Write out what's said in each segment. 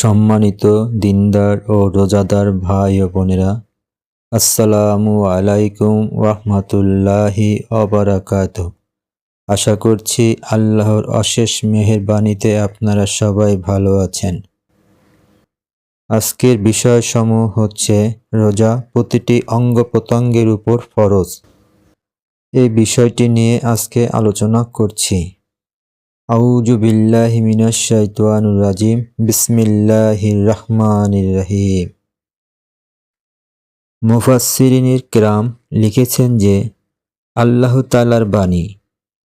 সম্মানিত দিনদার ও রোজাদার ভাই ও বোনেরা, আসসালামু আলাইকুম ওরহমতুল্লাহি অবরাকাত আশা করছি আল্লাহর অশেষ মেহেরবানিতে আপনারা সবাই ভালো আছেন। আজকের বিষয়সমূহ হচ্ছে রোজা প্রতিটি অঙ্গ প্রত্যঙ্গের উপর ফরজ। এই বিষয়টি নিয়ে আজকে আলোচনা করছি। আউযু বিল্লাহি মিনাশ শাইতানির রাজিম। বিসমিল্লাহির রহমানির রহিম। মুফাসসিরিনির কিরাম লিখেছেন যে, আল্লাহ তাআলার বাণী,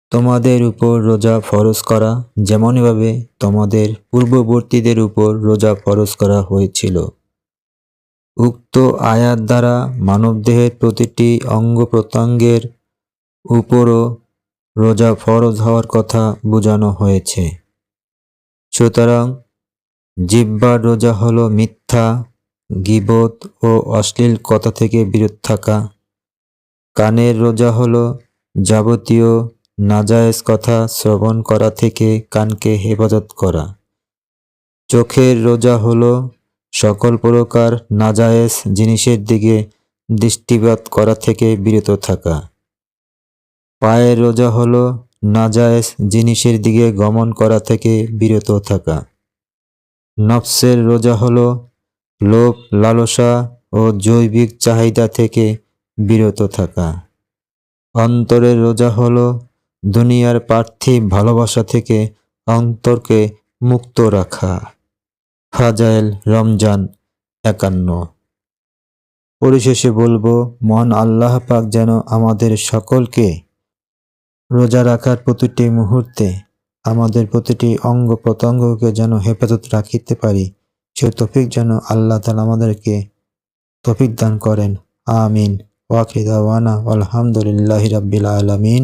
তোমাদের উপর রোজা ফরজ করা যেমনভাবে তোমাদের পূর্ববর্তীদের উপর রোজা ফরজ করা হয়েছিল। উক্ত আয়াত দ্বারা মানবদেহের প্রতিটি অঙ্গ প্রত্যঙ্গের উপরও রোজা ফরজ হওয়ার কথা বোঝানো হয়েছে। সুতরাং জিব্বার রোজা হলো মিথ্যা, গিবত ও অশ্লীল কথা থেকে বিরত থাকা। কানের রোজা হলো যাবতীয় নাজায়েজ কথা শ্রবণ করা থেকে কানকে হেফাজত করা। চোখের রোজা হলো সকল প্রকার নাজায়েজ জিনিসের দিকে দৃষ্টিপাত করা থেকে বিরত থাকা। পায়ের রোজা হলো নাজায়েজ জিনিসের দিকে গমন করা থেকে বিরত থাকা। নফসের রোজা হলো লোভ, লালসা ও জৈবিক চাহিদা থেকে বিরত থাকা। অন্তরের রোজা হলো দুনিয়ার পার্থিব ভালোবাসা থেকে অন্তরকে মুক্ত রাখা। ফাজাইল রমজান একান্ন। পরিশেষে বলব, মহান আল্লাহ পাক যেন আমাদের সকলকে রোজা রাখার প্রতিটি মুহূর্তে আমাদের প্রতিটি অঙ্গ প্রত্যঙ্গকে যেন হেফাজত রাখিতে পারি, সে তফিক যেন আল্লাহ তালা আমাদেরকে তফিক দান করেন। আমিন। ওয়াকিদাওয়ানা আলহামদুলিল্লাহ রাব্বিল আলমিন।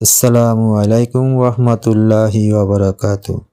আসসালামু আলাইকুম ওরহমতুল্লাহি ওবরাকাতু